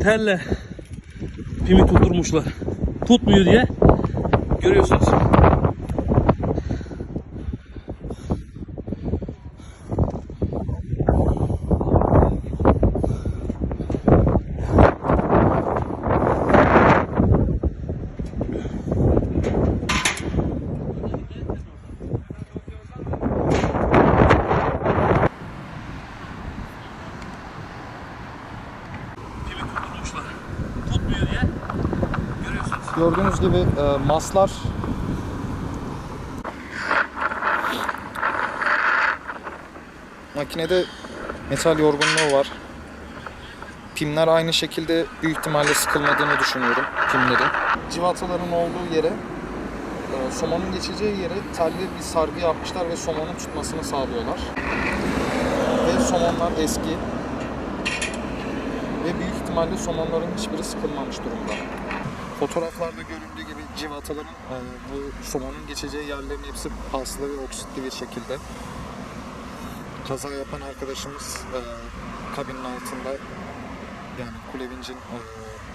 telle pimi tutturmuşlar. Tutmuyor diye görüyorsunuz. Gördüğünüz gibi e, maslar makinede metal yorgunluğu var. Pimler aynı şekilde büyük ihtimalle sıkılmadığını düşünüyorum pimlerin. Civataların olduğu yere e, somonun geçeceği yere telli bir sargı yapmışlar ve somonun tutmasını sağlıyorlar. Ve somonlar eski. Ve büyük ihtimalle somonların hiçbiri sıkılmamış durumda. Fotoğraflarda göründüğü gibi civataların e, bu somonun geçeceği yerlerin hepsi paslı ve oksitli bir şekilde. Kaza yapan arkadaşımız e, kabinin altında yani kulevincin e,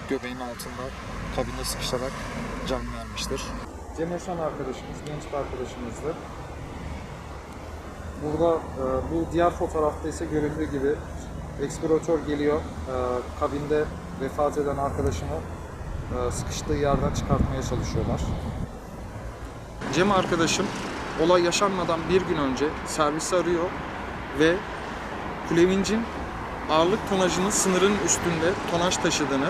göbeğinin altında kabinde sıkışarak can vermiştir. Cem Eşan arkadaşımız, genç bir arkadaşımızdı. Burada e, bu diğer fotoğrafta ise göründüğü gibi ekspiratör geliyor. E, kabinde vefat eden arkadaşını e, sıkıştığı yerden çıkartmaya çalışıyorlar. Cem arkadaşım olay yaşanmadan bir gün önce servisi arıyor ve kulevincin ağırlık tonajının sınırın üstünde tonaj taşıdığını,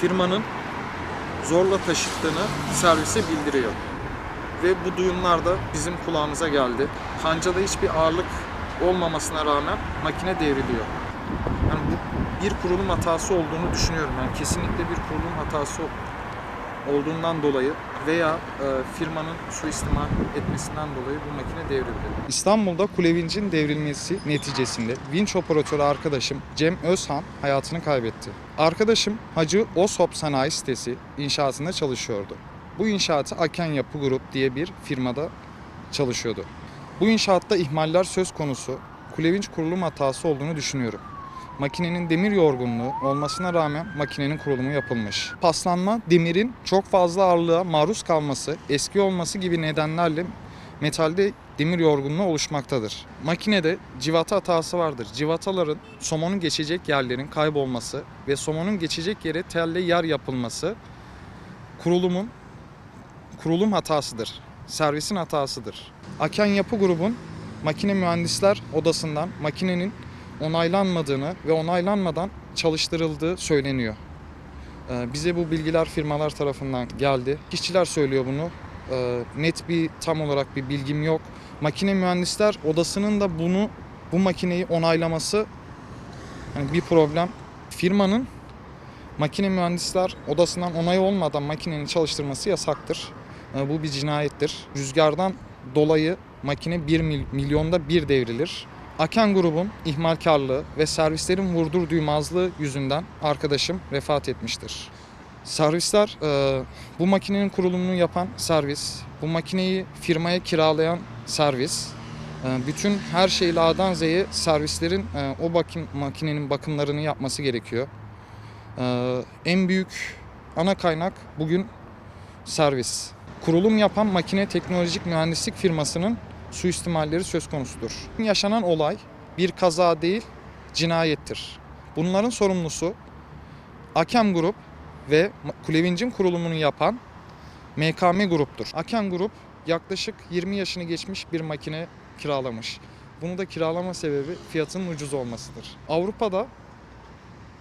firmanın zorla taşıttığını servise bildiriyor. Ve bu duyumlar da bizim kulağımıza geldi. Kancada hiçbir ağırlık olmamasına rağmen makine devriliyor. Bir kurulum hatası olduğunu düşünüyorum. Yani kesinlikle bir kurulum hatası olduğundan dolayı veya e, firmanın suistimal etmesinden dolayı bu makine devrildi. İstanbul'da kulevincin devrilmesi neticesinde vinç operatörü arkadaşım Cem Özhan hayatını kaybetti. Arkadaşım Hacı Osop Sanayi Sitesi inşaatında çalışıyordu. Bu inşaatı Aken Yapı Grup diye bir firmada çalışıyordu. Bu inşaatta ihmaller söz konusu kulevinç kurulum hatası olduğunu düşünüyorum. Makinenin demir yorgunluğu olmasına rağmen makinenin kurulumu yapılmış. Paslanma demirin çok fazla ağırlığa maruz kalması, eski olması gibi nedenlerle metalde demir yorgunluğu oluşmaktadır. Makinede civata hatası vardır. Civataların somonun geçecek yerlerin kaybolması ve somonun geçecek yere telle yer yapılması kurulumun kurulum hatasıdır. Servisin hatasıdır. Aken Yapı Grubun makine mühendisler odasından makinenin onaylanmadığını ve onaylanmadan çalıştırıldığı söyleniyor. Ee, Bize bu bilgiler firmalar tarafından geldi. İşçiler söylüyor bunu. Ee, Net bir tam olarak bir bilgim yok. Makine mühendisler odasının da bunu bu makineyi onaylaması yani bir problem. Firmanın makine mühendisler odasından onay olmadan makinenin çalıştırması yasaktır. Ee, Bu bir cinayettir. Rüzgardan dolayı makine 1 milyonda bir devrilir. Aken grubun ihmalkarlığı ve servislerin vurdur duymazlığı yüzünden arkadaşım vefat etmiştir. Servisler e, bu makinenin kurulumunu yapan servis, bu makineyi firmaya kiralayan servis, e, bütün her şeyle A'dan Z'ye servislerin e, o bakım makinenin bakımlarını yapması gerekiyor. E, en büyük ana kaynak bugün servis. Kurulum yapan makine teknolojik mühendislik firmasının suistimalleri söz konusudur. Yaşanan olay bir kaza değil, cinayettir. Bunların sorumlusu Akem Grup ve Kulevincin kurulumunu yapan MKM Grup'tur. Akem Grup yaklaşık 20 yaşını geçmiş bir makine kiralamış. Bunu da kiralama sebebi fiyatının ucuz olmasıdır. Avrupa'da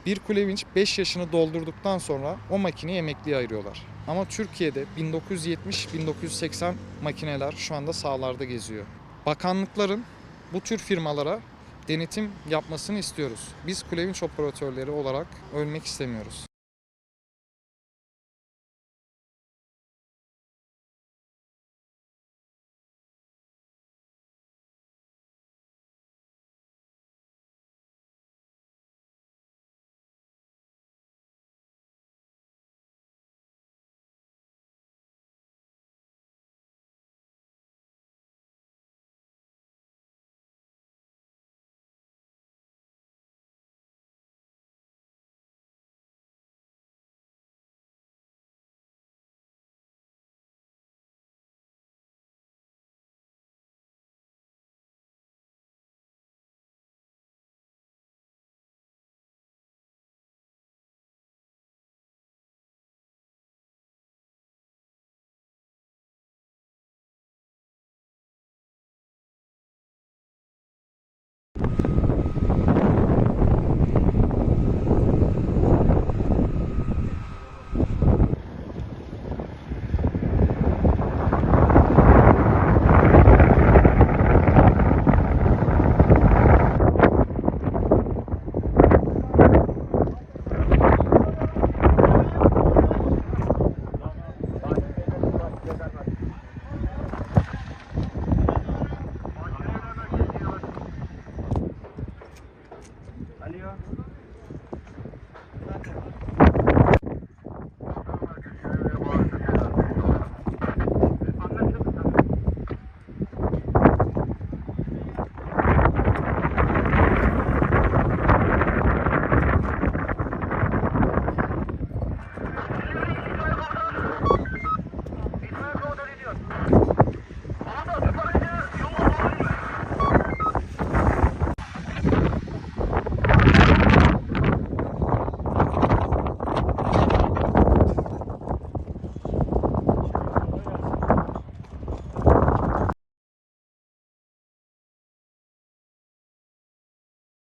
bir kulevinç 5 yaşını doldurduktan sonra o makineyi emekliye ayırıyorlar. Ama Türkiye'de 1970-1980 makineler şu anda sahalarda geziyor. Bakanlıkların bu tür firmalara denetim yapmasını istiyoruz. Biz kulevinç operatörleri olarak ölmek istemiyoruz.